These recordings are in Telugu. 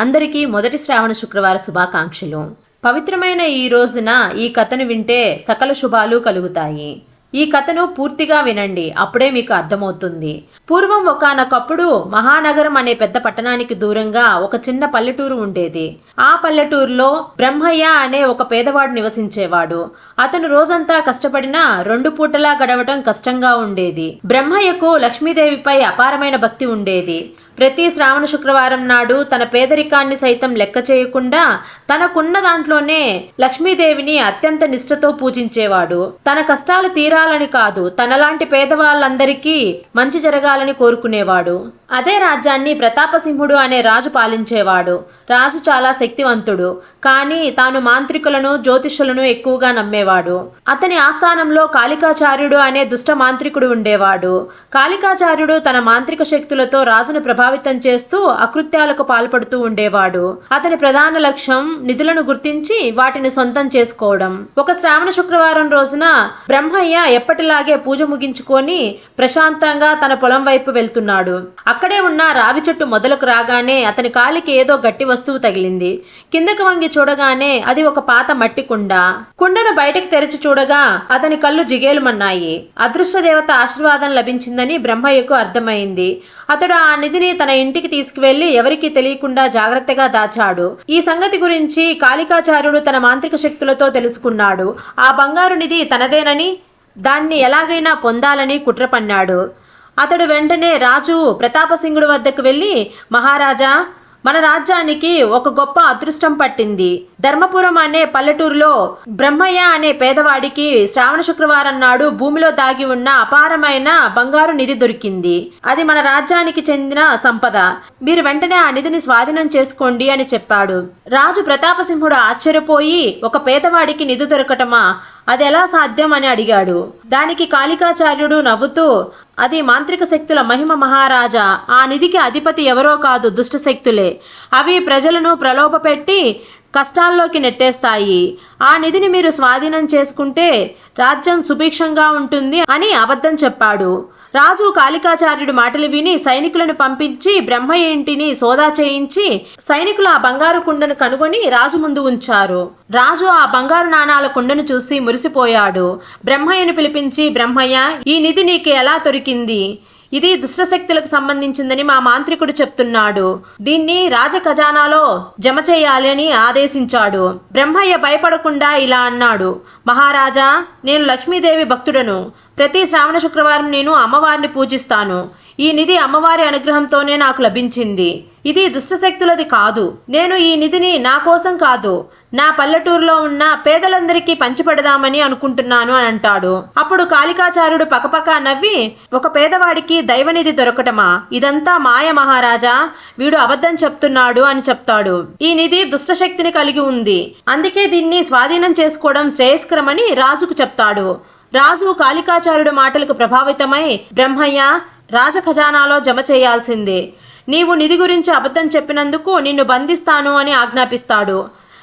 అందరికీ మొదటి శ్రావణ శుక్రవార శుభాకాంక్షలు. పవిత్రమైన ఈ రోజున ఈ కథను వింటే సకల శుభాలు కలుగుతాయి. ఈ కథను పూర్తిగా వినండి అప్పుడే మీకు అర్థమవుతుంది. పూర్వం ఒకానొకప్పుడు మహానగరం అనే పెద్ద పట్టణానికి దూరంగా ఒక చిన్న పల్లెటూరు ఉండేది. ఆ పల్లెటూరులో బ్రహ్మయ్య అనే ఒక పేదవాడు నివసించేవాడు. అతను రోజంతా కష్టపడినా రెండు పూటలా గడవటం కష్టంగా ఉండేది. బ్రహ్మయ్యకు లక్ష్మీదేవిపై అపారమైన భక్తి ఉండేది. ప్రతి శ్రావణ శుక్రవారం నాడు తన పేదరికాన్ని సైతం లెక్క చేయకుండా తనకున్న దాంట్లోనే లక్ష్మీదేవిని అత్యంత నిష్ఠతో పూజించేవాడు. తన కష్టాలు తీరాలని కాదు తనలాంటి పేదవాళ్ళందరికీ మంచి జరగాలని కోరుకునేవాడు. అదే రాజ్యాన్ని ప్రతాపసింహుడు అనే రాజు పాలించేవాడు. రాజు చాలా శక్తివంతుడు కానీ తాను మాంత్రికులను జ్యోతిషులను ఎక్కువగా నమ్మేవాడు. అతని ఆస్థానంలో కాళికాచార్యుడు అనే దుష్ట మాంత్రికుడు ఉండేవాడు. కాళికాచార్యుడు తన మాంత్రిక శక్తులతో రాజును ప్రభావితం చేస్తూ అకృత్యాలకు పాల్పడుతూ ఉండేవాడు. అతని ప్రధాన లక్ష్యం నిధులను గుర్తించి వాటిని సొంతం చేసుకోవడం. ఒక శ్రావణ శుక్రవారం రోజున బ్రహ్మయ్య ఎప్పటిలాగే పూజ ముగించుకొని ప్రశాంతంగా తన పొలం వైపు వెళ్తున్నాడు. అక్కడే ఉన్న రావి చెట్టు మొదలకు రాగానే అతని కాలికి ఏదో గట్టి వస్తువు తగిలింది. కిందకు వంగి చూడగానే అది ఒక పాత మట్టి కుండ. కుండను బయటకు తెరిచి చూడగా అతని కళ్ళు జిగేలుమన్నాయి. అదృష్ట దేవత ఆశీర్వాదం లభించిందని బ్రహ్మయ్యకు అర్థమైంది. అతడు ఆ నిధిని తన ఇంటికి తీసుకువెళ్ళి ఎవరికీ తెలియకుండా జాగ్రత్తగా దాచాడు. ఈ సంగతి గురించి కాళికాచార్యుడు తన మాంత్రిక శక్తులతో తెలుసుకున్నాడు. ఆ బంగారు నిధి తనదేనని దాన్ని ఎలాగైనా పొందాలని కుట్రపన్నాడు. అతడు వెంటనే రాజు ప్రతాపసింగుడు వద్దకు వెళ్ళి మహారాజా మన రాజ్యానికి ఒక గొప్ప అదృష్టం పట్టింది. ధర్మపురం అనే పల్లెటూరులో బ్రహ్మయ్య అనే పేదవాడికి శ్రావణ శుక్రవారం నాడు భూమిలో దాగి ఉన్న అపారమైన బంగారు నిధి దొరికింది. అది మన రాజ్యానికి చెందిన సంపద. మీరు వెంటనే ఆ నిధిని స్వాధీనం చేసుకోండి అని చెప్పాడు. రాజు ప్రతాపసింహుడు ఆశ్చర్యపోయి ఒక పేదవాడికి నిధి దొరకటమా? అది ఎలా సాధ్యం అని అడిగాడు. దానికి కాళికాచార్యుడు నవ్వుతూ అది మాంత్రిక శక్తుల మహిమ మహారాజా ఆ నిధికి అధిపతి ఎవరో కాదు దుష్ట శక్తులే అవి ప్రజలను ప్రలోభపెట్టి కష్టాల్లోకి నెట్టేస్తాయి. ఆ నిధిని మీరు స్వాధీనం చేసుకుంటే రాజ్యం సుభిక్షంగా ఉంటుంది అని అబద్ధం చెప్పాడు. రాజు కాళికాచార్యుడి మాటలు విని సైనికులను పంపించి బ్రహ్మయ్య ఇంటిని సోదా చేయించి సైనికులు ఆ బంగారు కుండను కనుగొని రాజు ముందు ఉంచారు. రాజు ఆ బంగారు నాణాల కుండను చూసి మురిసిపోయాడు. బ్రహ్మయ్యను పిలిపించి బ్రహ్మయ్య ఈ నిధి నీకు ఎలా దొరికింది? ఇది దుష్టశక్తులకు సంబంధించిందని మా మాంత్రికుడు చెప్తున్నాడు. దీన్ని రాజ ఖజానాలో జమ చేయాలి అని ఆదేశించాడు. బ్రహ్మయ్య భయపడకుండా ఇలా అన్నాడు. మహారాజా నేను లక్ష్మీదేవి భక్తుడను. ప్రతి శ్రావణ శుక్రవారం నేను అమ్మవారిని పూజిస్తాను. ఈ నిధి అమ్మవారి అనుగ్రహంతోనే నాకు లభించింది. ఇది దుష్టశక్తులది కాదు. నేను ఈ నిధిని నా కోసం కాదు. నా పల్లెటూరులో ఉన్న పేదలందరికీ పంచిపెడదామని అనుకుంటున్నాను అని అంటాడు. అప్పుడు కాళికాచార్యుడు పకపక నవ్వి ఒక పేదవాడికి దైవనిధి దొరకటమా? ఇదంతా మాయ మహారాజా. వీడు అబద్ధం చెప్తున్నాడు అని చెప్తాడు. ఈ నిధి దుష్టశక్తిని కలిగి ఉంది. అందుకే దీన్ని స్వాధీనం చేసుకోవడం శ్రేయస్కరమని రాజుకు చెప్తాడు. రాజు కాళికాచార్యుడు మాటలకు ప్రభావితమై బ్రహ్మయ్య రాజ ఖజానాలో జమ చేయాల్సిందే. నీవు నిధి గురించి అబద్ధం చెప్పినందుకు నిన్ను బంధిస్తాను అని ఆజ్ఞాపిస్తాడు.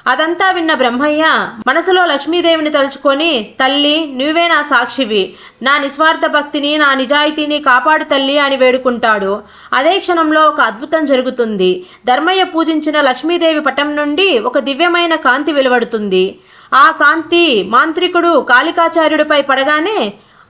అదంతా విన్న బ్రహ్మయ్య మనసులో లక్ష్మీదేవిని తలుచుకొని తల్లి నువ్వే నా సాక్షివి. నా నిస్వార్థ భక్తిని నా నిజాయితీని కాపాడు తల్లి అని వేడుకుంటాడు. అదే క్షణంలో ఒక అద్భుతం జరుగుతుంది. ధర్మయ్య పూజించిన లక్ష్మీదేవి పటం నుండి ఒక దివ్యమైన కాంతి వెలువడుతుంది. ఆ కాంతి మాంత్రికుడు కాళికాచార్యుడిపై పడగానే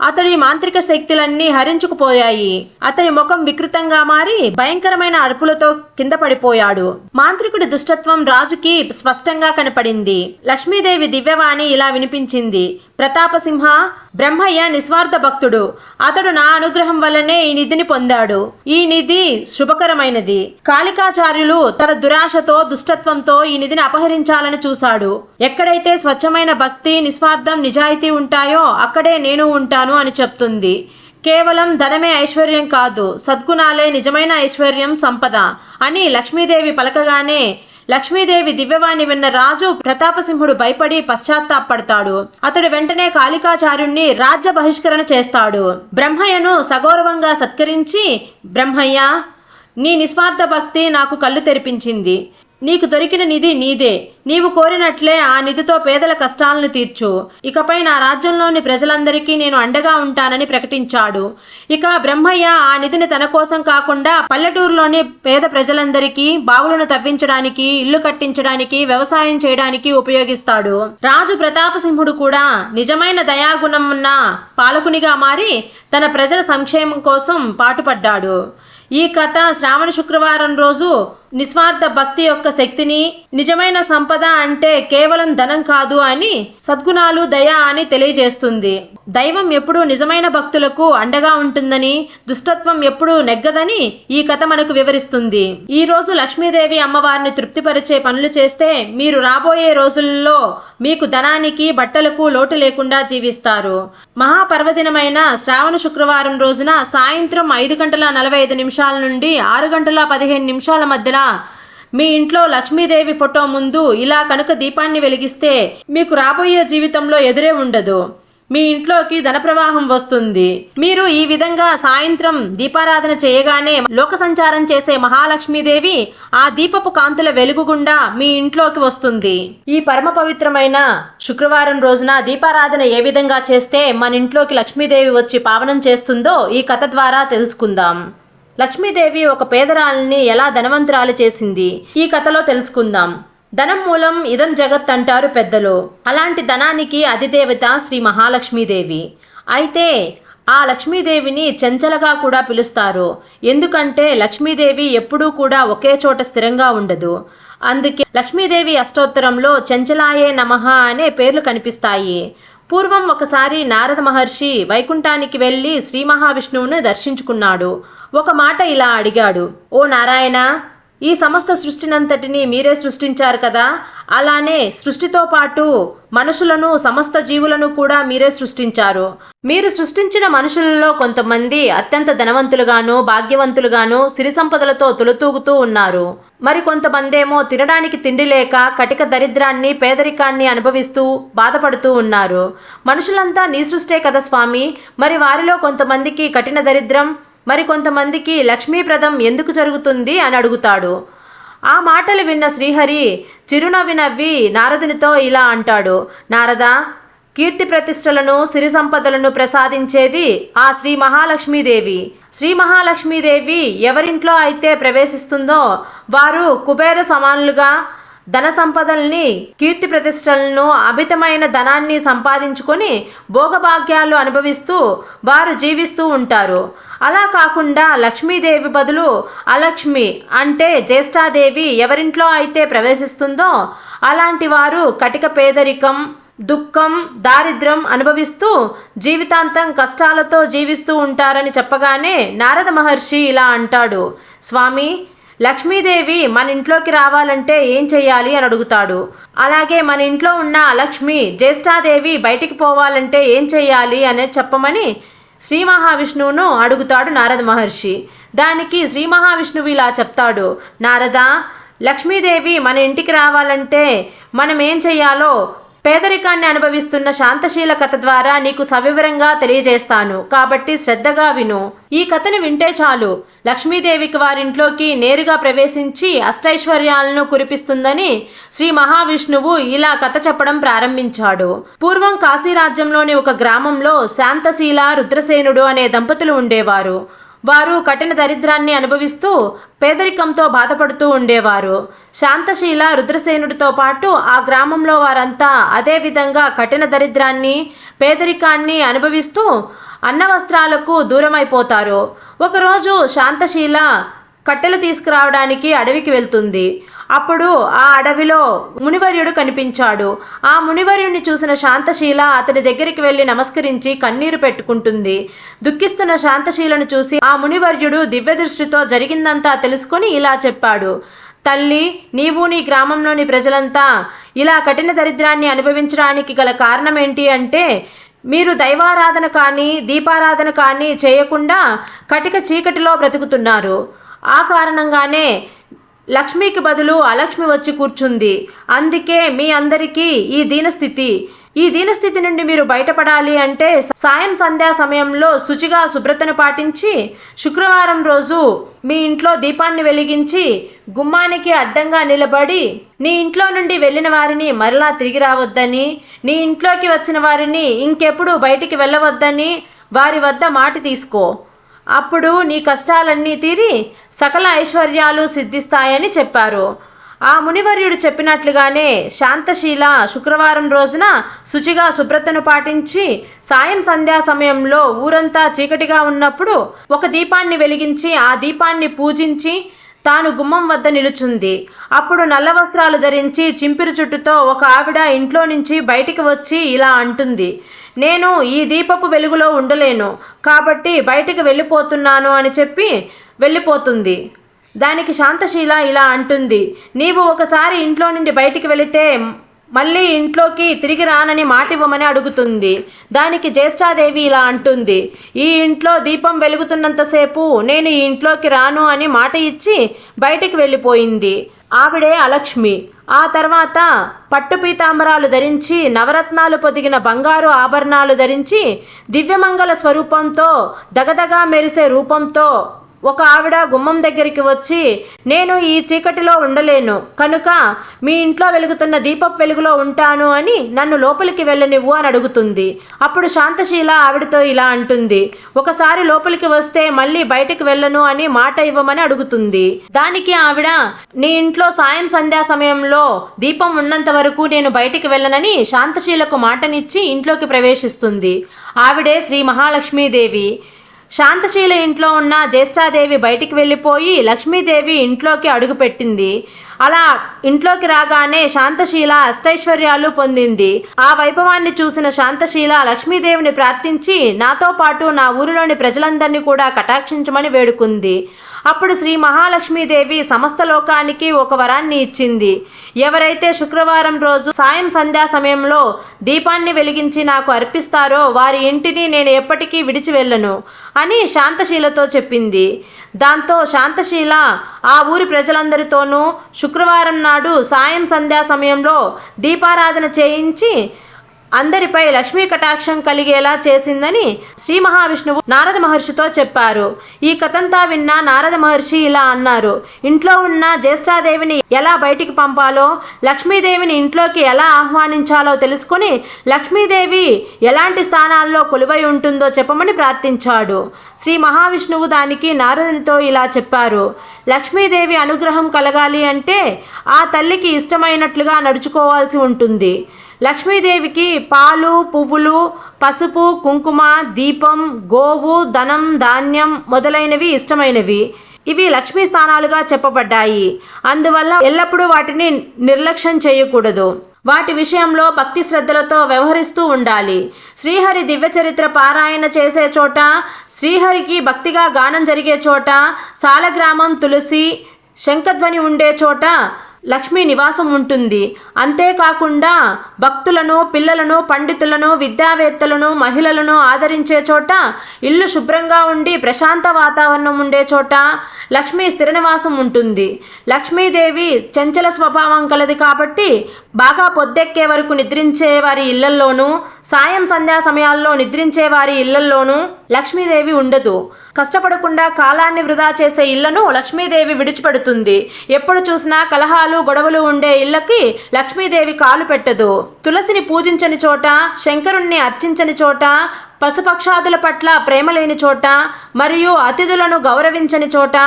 అతడి మాంత్రిక శక్తులన్నీ హరించుకుపోయాయి. అతని ముఖం వికృతంగా మారి భయంకరమైన అరుపులతో కింద పడిపోయాడు. మాంత్రికుడి దుష్టత్వం రాజుకి స్పష్టంగా కనపడింది. లక్ష్మీదేవి దివ్యవాణి ఇలా వినిపించింది. ప్రతాపసింహ బ్రహ్మయ్య నిస్వార్థ భక్తుడు. అతడు నా అనుగ్రహం వల్లనే ఈ నిధిని పొందాడు. ఈ నిధి శుభకరమైనది. కాళికాచార్యులు తన దురాశతో దుష్టత్వంతో ఈ నిధిని అపహరించాలని చూశాడు. ఎక్కడైతే స్వచ్ఛమైన భక్తి నిస్వార్థం నిజాయితీ ఉంటాయో అక్కడే నేను ఉంటాను అని చెప్తుంది. కేవలం ధనమే ఐశ్వర్యం కాదు సద్గుణాలే నిజమైన ఐశ్వర్యం సంపద అని లక్ష్మీదేవి పలకగానే లక్ష్మీదేవి దివ్యవాణి విన్న రాజు ప్రతాపసింహుడు భయపడి పశ్చాత్తాపడతాడు. అతడు వెంటనే కాళికాచార్యుణ్ణి రాజ్య బహిష్కరణ చేస్తాడు. బ్రహ్మయ్యను సగౌరవంగా సత్కరించి బ్రహ్మయ్య నీ నిస్వార్థ భక్తి నాకు కళ్ళు తెరిపించింది. నీకు దొరికిన నిధి నీదే. నీవు కోరినట్లే ఆ నిధితో పేదల కష్టాలను తీర్చు. ఇకపై నా రాజ్యంలోని ప్రజలందరికీ నేను అండగా ఉంటానని ప్రకటించాడు. ఇక బ్రహ్మయ్య ఆ నిధిని తన కోసం కాకుండా పల్లెటూరులోని పేద ప్రజలందరికీ బావులను తవ్వించడానికి ఇల్లు కట్టించడానికి వ్యవసాయం చేయడానికి ఉపయోగిస్తాడు. రాజు ప్రతాపసింహుడు కూడా నిజమైన దయాగుణం ఉన్న పాలకునిగా మారి తన ప్రజల సంక్షేమం కోసం పాటుపడ్డాడు. ఈ కథ శ్రావణ శుక్రవారం రోజు నిస్వార్థ భక్తి యొక్క శక్తిని నిజమైన సంపద అంటే కేవలం ధనం కాదు అని సద్గుణాలు దయ అని తెలియజేస్తుంది. దైవం ఎప్పుడూ నిజమైన భక్తులకు అండగా ఉంటుందని దుష్టత్వం ఎప్పుడూ నెగ్గదని ఈ కథ మనకు వివరిస్తుంది. ఈ రోజు లక్ష్మీదేవి అమ్మవారిని తృప్తిపరిచే పనులు చేస్తే మీరు రాబోయే రోజుల్లో మీకు ధనానికి బట్టలకు లోటు లేకుండా జీవిస్తారు. మహాపర్వదినమైన శ్రావణ శుక్రవారం రోజున సాయంత్రం ఐదు గంటల నలభై ఐదు నిమిషాల నుండి ఆరు గంటల పదిహేను నిమిషాల మధ్యన మీ ఇంట్లో లక్ష్మీదేవి ఫోటో ముందు ఇలా కనుక దీపాన్ని వెలిగిస్తే మీకు రాబోయే జీవితంలో ఎదురే ఉండదు. మీ ఇంట్లోకి ధన ప్రవాహం వస్తుంది. మీరు ఈ విధంగా సాయంత్రం దీపారాధన చేయగానే లోక సంచారం చేసే మహాలక్ష్మీదేవి ఆ దీపపు కాంతుల వెలుగు గుండా మీ ఇంట్లోకి వస్తుంది. ఈ పరమ పవిత్రమైన శుక్రవారం రోజున దీపారాధన ఏ విధంగా చేస్తే మన ఇంట్లోకి లక్ష్మీదేవి వచ్చి పావనం చేస్తుందో ఈ కథ ద్వారా తెలుసుకుందాం. లక్ష్మీదేవి ఒక పేదరాలని ఎలా ధనవంతురాలు చేసింది? ఈ కథలో తెలుసుకుందాం. ధనం మూలం ఇదం జగత్ అంటారు పెద్దలు. అలాంటి ధనానికి అధిదేవత శ్రీ మహాలక్ష్మీదేవి. అయితే ఆ లక్ష్మీదేవిని చెంచలగా కూడా పిలుస్తారు. ఎందుకంటే లక్ష్మీదేవి ఎప్పుడూ కూడా ఒకే చోట స్థిరంగా ఉండదు. అందుకే లక్ష్మీదేవి అష్టోత్తరంలో చెంచలాయే నమః అనే పేర్లు కనిపిస్తాయి. పూర్వం ఒకసారి నారద మహర్షి వైకుంఠానికి వెళ్ళి శ్రీ మహావిష్ణువును దర్శించుకున్నాడు. ఒక మాట ఇలా అడిగాడు. ఓ నారాయణ ఈ సమస్త సృష్టినంతటిని మీరే సృష్టించారు కదా? అలానే సృష్టితో పాటు మనుషులను సమస్త జీవులను కూడా మీరే సృష్టించారు. మీరు సృష్టించిన మనుషులలో కొంతమంది అత్యంత ధనవంతులుగాను భాగ్యవంతులుగాను సిరి సంపదలతో తులుతూగుతూ ఉన్నారు. మరి కొంతమందేమో తినడానికి తిండి లేక కటిక దరిద్రాన్ని పేదరికాన్ని అనుభవిస్తూ బాధపడుతూ ఉన్నారు. మనుషులంతా నీ సృష్టే కదా స్వామి. మరి వారిలో కొంతమందికి కఠిన దరిద్రం మరి కొంతమందికి లక్ష్మీప్రదం ఎందుకు జరుగుతుంది అని అడుగుతాడు. ఆ మాటలు విన్న శ్రీహరి చిరునవ్వి నవ్వి నారదునితో ఇలా అంటాడు. నారద కీర్తి ప్రతిష్టలను సిరి సంపదలను ప్రసాదించేది ఆ శ్రీ మహాలక్ష్మీదేవి. శ్రీ మహాలక్ష్మీదేవి ఎవరింట్లో అయితే ప్రవేశిస్తుందో వారు కుబేర సమానులుగా ధన సంపదల్ని కీర్తి ప్రతిష్టలను అమితమైన ధనాన్ని సంపాదించుకొని భోగభాగ్యాలు అనుభవిస్తూ వారు జీవిస్తూ ఉంటారు. అలా కాకుండా లక్ష్మీదేవి బదులు అలక్ష్మి అంటే జ్యేష్ఠాదేవి ఎవరింట్లో అయితే ప్రవేశిస్తుందో అలాంటి వారు కటిక పేదరికం దుఃఖం దారిద్ర్యం అనుభవిస్తూ జీవితాంతం కష్టాలతో జీవిస్తూ ఉంటారని చెప్పగానే నారద మహర్షి ఇలా అంటాడు. స్వామి లక్ష్మీదేవి మన ఇంట్లోకి రావాలంటే ఏం చెయ్యాలి అని అడుగుతాడు. అలాగే మన ఇంట్లో ఉన్న లక్ష్మి జ్యేష్ఠాదేవి బయటికి పోవాలంటే ఏం చెయ్యాలి అనేది చెప్పమని శ్రీ మహావిష్ణువును అడుగుతాడు నారద మహర్షి. దానికి శ్రీ మహావిష్ణువు ఇలా చెప్తాడు. నారద లక్ష్మీదేవి మన ఇంటికి రావాలంటే మనం ఏం చెయ్యాలో పేదరికాన్ని అనుభవిస్తున్న శాంతశీల కథ ద్వారా నీకు సవివరంగా తెలియజేస్తాను. కాబట్టి శ్రద్ధగా విను. ఈ కథను వింటే చాలు. లక్ష్మీదేవికి వారింట్లోకి నేరుగా ప్రవేశించి అష్టైశ్వర్యాలను కురిపిస్తుందని శ్రీ మహావిష్ణువు ఇలా కథ చెప్పడం ప్రారంభించాడు. పూర్వం కాశీరాజ్యంలోని ఒక గ్రామంలో శాంతశీల రుద్రసేనుడు అనే దంపతులు ఉండేవారు. వారు కఠిన దరిద్రాన్ని అనుభవిస్తూ పేదరికంతో బాధపడుతూ ఉండేవారు. శాంతశీల రుద్రసేనుడితో పాటు ఆ గ్రామంలో వారంతా అదే విధంగా కఠిన దరిద్రాన్ని పేదరికాన్ని అనుభవిస్తూ అన్నవస్త్రాలకు దూరమైపోతారు. ఒకరోజు శాంతశీల కట్టెలు తీసుకురావడానికి అడవికి వెళ్తుంది. అప్పుడు ఆ అడవిలో మునివర్యుడు కనిపించాడు. ఆ మునివర్యుడిని చూసిన శాంతశీల అతని దగ్గరికి వెళ్ళి నమస్కరించి కన్నీరు పెట్టుకుంటుంది. దుఃఖిస్తున్న శాంతశీలను చూసి ఆ మునివర్యుడు దివ్య దృష్టితో జరిగిందంతా తెలుసుకొని ఇలా చెప్పాడు. తల్లి నీవు నీ గ్రామంలోని ప్రజలంతా ఇలా కఠిన దరిద్రాన్ని అనుభవించడానికి గల కారణం ఏంటి అంటే మీరు దైవారాధన కానీ దీపారాధన కానీ చేయకుండా కటిక చీకటిలో బ్రతుకుతున్నారు. ఆ కారణంగానే లక్ష్మికి బదులు అలక్ష్మి వచ్చి కూర్చుంది. అందుకే మీ అందరికీ ఈ దీనస్థితి. ఈ దీనస్థితి నుండి మీరు బయటపడాలి అంటే సాయం సంధ్యా సమయంలో శుచిగా శుభ్రతను పాటించి శుక్రవారం రోజు మీ ఇంట్లో దీపాన్ని వెలిగించి గుమ్మానికి అడ్డంగా నిలబడి నీ ఇంట్లో నుండి వెళ్ళిన వారిని మరలా తిరిగి రావద్దని నీ ఇంట్లోకి వచ్చిన వారిని ఇంకెప్పుడు బయటికి వెళ్ళవద్దని వారి వద్ద మాట తీసుకో. అప్పుడు నీ కష్టాలన్నీ తీరి సకల ఐశ్వర్యాలు సిద్ధిస్తాయని చెప్పారు. ఆ మునివర్యుడు చెప్పినట్లుగానే శాంతశీల శుక్రవారం రోజున శుచిగా శుభ్రతను పాటించి సాయం సంధ్యా సమయంలో ఊరంతా చీకటిగా ఉన్నప్పుడు ఒక దీపాన్ని వెలిగించి ఆ దీపాన్ని పూజించి తాను గుమ్మం వద్ద నిలుచుంది. అప్పుడు నల్ల వస్త్రాలు ధరించి చింపిరి చుట్టుతో ఒక ఆవిడ ఇంట్లో నుంచి బయటికి వచ్చి ఇలా అంటుంది. నేను ఈ దీపపు వెలుగులో ఉండలేను కాబట్టి బయటికి వెళ్ళిపోతున్నాను అని చెప్పి వెళ్ళిపోతుంది. దానికి శాంతశీల ఇలా అంటుంది నీవు ఒకసారి ఇంట్లో నుండి బయటికి వెళితే మళ్ళీ ఇంట్లోకి తిరిగి రానని మాట ఇవ్వమని అడుగుతుంది. దానికి జ్యేష్ఠాదేవి ఇలా అంటుంది ఈ ఇంట్లో దీపం వెలుగుతున్నంతసేపు నేను ఈ ఇంట్లోకి రాను అని మాట ఇచ్చి బయటికి వెళ్ళిపోయింది. ఆవిడే అలక్ష్మి. ఆ తర్వాత పట్టు పీతాంబరాలు ధరించి నవరత్నాలు పొదిగిన బంగారు ఆభరణాలు ధరించి దివ్యమంగళ స్వరూపంతో దగదగా మెరిసే రూపంతో ఒక ఆవిడ గుమ్మం దగ్గరికి వచ్చి నేను ఈ చీకటిలో ఉండలేను. కనుక మీ ఇంట్లో వెలుగుతున్న దీపపు వెలుగులో ఉంటాను అని నన్ను లోపలికి వెళ్ళనివ్వు అని అడుగుతుంది. అప్పుడు శాంతశీల ఆవిడతో ఇలా అంటుంది. ఒకసారి లోపలికి వస్తే మళ్ళీ బయటికి వెళ్ళను అని మాట ఇవ్వమని అడుగుతుంది. దానికి ఆవిడ నీ ఇంట్లో సాయం సంధ్యా సమయంలో దీపం ఉన్నంత వరకు నేను బయటికి వెళ్ళనని శాంతశీలకు మాటనిచ్చి ఇంట్లోకి ప్రవేశిస్తుంది. ఆవిడే శ్రీ మహాలక్ష్మీదేవి. శాంతశీల ఇంట్లో ఉన్న జ్యేష్ఠాదేవి బయటికి వెళ్ళిపోయి లక్ష్మీదేవి ఇంట్లోకి అడుగుపెట్టింది. అలా ఇంట్లోకి రాగానే శాంతశీల అష్టైశ్వర్యాలు పొందింది. ఆ వైభవాన్ని చూసిన శాంతశీల లక్ష్మీదేవిని ప్రార్థించి నాతో పాటు నా ఊరిలోని ప్రజలందరినీ కూడా కటాక్షించమని వేడుకుంది. అప్పుడు శ్రీ మహాలక్ష్మీదేవి సమస్త లోకానికి ఒక వరాన్ని ఇచ్చింది. ఎవరైతే శుక్రవారం రోజు సాయం సంధ్యా సమయంలో దీపాన్ని వెలిగించి నాకు అర్పిస్తారో వారి ఇంటిని నేను ఎప్పటికీ విడిచి వెళ్ళను అని శాంతశీలతో చెప్పింది. దాంతో శాంతశీల ఆ ఊరి ప్రజలందరితోనూ శుక్రవారం నాడు సాయం సంధ్యా సమయంలో దీపారాధన చేయించి అందరిపై లక్ష్మీ కటాక్షం కలిగేలా చేసిందని శ్రీ మహావిష్ణువు నారద మహర్షితో చెప్పారు. ఈ కథంతా విన్న నారద మహర్షి ఇలా అన్నారు. ఇంట్లో ఉన్న జ్యేష్ఠాదేవిని ఎలా బయటికి పంపాలో లక్ష్మీదేవిని ఇంట్లోకి ఎలా ఆహ్వానించాలో తెలుసుకుని లక్ష్మీదేవి ఎలాంటి స్థానాల్లో కొలువై ఉంటుందో చెప్పమని ప్రార్థించాడు. శ్రీ మహావిష్ణువు దానికి నారదునితో ఇలా చెప్పారు. లక్ష్మీదేవి అనుగ్రహం కలగాలి అంటే ఆ తల్లికి ఇష్టమైనట్లుగా నడుచుకోవాల్సి ఉంటుంది. లక్ష్మీదేవికి పాలు పువ్వులు పసుపు కుంకుమ దీపం గోవు ధనం ధాన్యం మొదలైనవి ఇష్టమైనవి. ఇవి లక్ష్మీ స్థానాలుగా చెప్పబడ్డాయి. అందువల్ల ఎల్లప్పుడూ వాటిని నిర్లక్ష్యం చేయకూడదు. వాటి విషయంలో భక్తి శ్రద్ధలతో వ్యవహరిస్తూ ఉండాలి. శ్రీహరి దివ్య చరిత్ర పారాయణ చేసే చోట శ్రీహరికి భక్తిగా గానం జరిగే చోట సాలగ్రామం తులసి శంఖధ్వని ఉండే చోట లక్ష్మీ నివాసం ఉంటుంది. అంతేకాకుండా భక్తులను పిల్లలను పండితులను విద్యావేత్తలను మహిళలను ఆదరించే చోట ఇల్లు శుభ్రంగా ఉండి ప్రశాంత వాతావరణం ఉండే చోట లక్ష్మీ స్థిర నివాసం ఉంటుంది. లక్ష్మీదేవి చంచల స్వభావం కలది కాబట్టి బాగా పొద్దెక్కే వరకు నిద్రించే వారి ఇళ్ళల్లోనూ సాయం సంధ్యా సమయాల్లో నిద్రించే వారి ఇళ్ళల్లోనూ లక్ష్మీదేవి ఉండదు. కష్టపడకుండా కాలాన్ని వృధా చేసే ఇళ్ళను లక్ష్మీదేవి విడిచిపెడుతుంది. ఎప్పుడు చూసినా కలహాలు గొడవలు ఉండే ఇళ్ళకి లక్ష్మీదేవి కాలు పెట్టదు. తులసిని పూజించని చోట శంకరుణ్ణి అర్చించని చోట పశుపక్షాదుల పట్ల ప్రేమ లేని చోట మరియు అతిథులను గౌరవించని చోట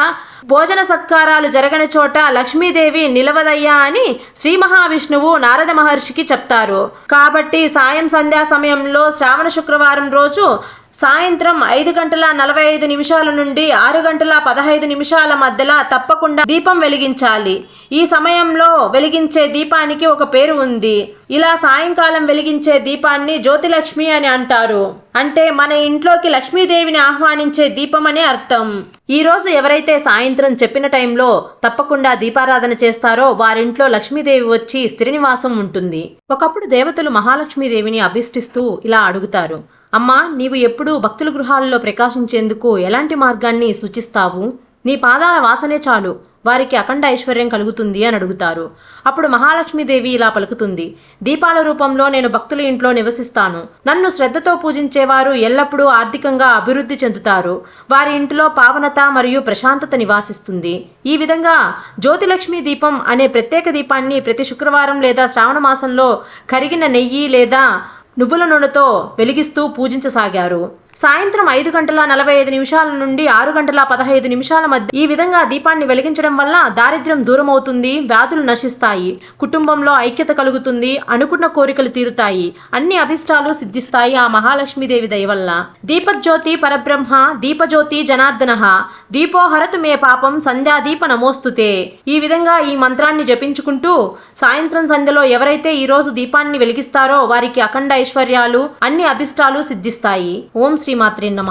భోజన సత్కారాలు జరగని చోట లక్ష్మీదేవి నిలవదయ్యా అని శ్రీ మహావిష్ణువు నారద మహర్షికి చెప్తారు. కాబట్టి సాయం సంధ్యా సమయంలో శ్రావణ శుక్రవారం రోజు సాయంత్రం ఐదు గంటల నలభై ఐదు నిమిషాల నుండి ఆరు గంటల పదహైదు నిమిషాల మధ్యలో తప్పకుండా దీపం వెలిగించాలి. ఈ సమయంలో వెలిగించే దీపానికి ఒక పేరు ఉంది. ఇలా సాయంకాలం వెలిగించే దీపాన్ని జ్యోతిలక్ష్మి అని అంటారు. అంటే మన ఇంట్లోకి లక్ష్మీదేవిని ఆహ్వానించే దీపం అని అర్థం. ఈ రోజు ఎవరైతే సాయంత్రం చెప్పిన టైంలో తప్పకుండా దీపారాధన చేస్తారో వారింట్లో లక్ష్మీదేవి వచ్చి స్త్రీనివాసం ఉంటుంది. ఒకప్పుడు దేవతలు మహాలక్ష్మీదేవిని అభిష్టిస్తూ ఇలా అడుగుతారు. అమ్మా నీవు ఎప్పుడూ భక్తుల గృహాల్లో ప్రకాశించేందుకు ఎలాంటి మార్గాన్ని సూచిస్తావు? నీ పాదాల వాసనే చాలు. వారికి అఖండ ఐశ్వర్యం కలుగుతుంది అని అడుగుతారు. అప్పుడు మహాలక్ష్మీదేవి ఇలా పలుకుతుంది. దీపాల రూపంలో నేను భక్తుల ఇంట్లో నివసిస్తాను. నన్ను శ్రద్ధతో పూజించేవారు ఎల్లప్పుడూ ఆర్థికంగా అభివృద్ధి చెందుతారు. వారి ఇంటిలో పావనత మరియు ప్రశాంతత నివాసిస్తుంది. ఈ విధంగా జ్యోతిలక్ష్మి దీపం అనే ప్రత్యేక దీపాన్ని ప్రతి శుక్రవారం లేదా శ్రావణ మాసంలో కరిగిన నెయ్యి లేదా నువ్వుల నూనెతో వెలిగిస్తూ పూజించసాగారు. సాయంత్రం ఐదు గంటల నలభై ఐదు నిమిషాల నుండి ఆరు గంటల పదహైదు నిమిషాల మధ్య ఈ విధంగా దీపాన్ని వెలిగించడం వల్ల దారిద్ర్యం దూరమవుతుంది వ్యాధులు నశిస్తాయి కుటుంబంలో ఐక్యత కలుగుతుంది అనుకున్న కోరికలు తీరుతాయి. అన్ని అభిష్టాలు సిద్ధిస్తాయి ఆ మహాలక్ష్మీదేవి దయ వల్ల. దీపజ్యోతి పరబ్రహ్మ దీపజ్యోతి జనార్దన. దీపోహరతు మే పాపం సంధ్యాదీప నమోస్తుతే. ఈ విధంగా ఈ మంత్రాన్ని జపించుకుంటూ సాయంత్రం సంధ్యలో ఎవరైతే ఈ రోజు దీపాన్ని వెలిగిస్తారో వారికి అఖండ ఐశ్వర్యాలు అన్ని అభిష్టాలు సిద్ధిస్తాయి. ఓం శ్రీమాత్రే నమ.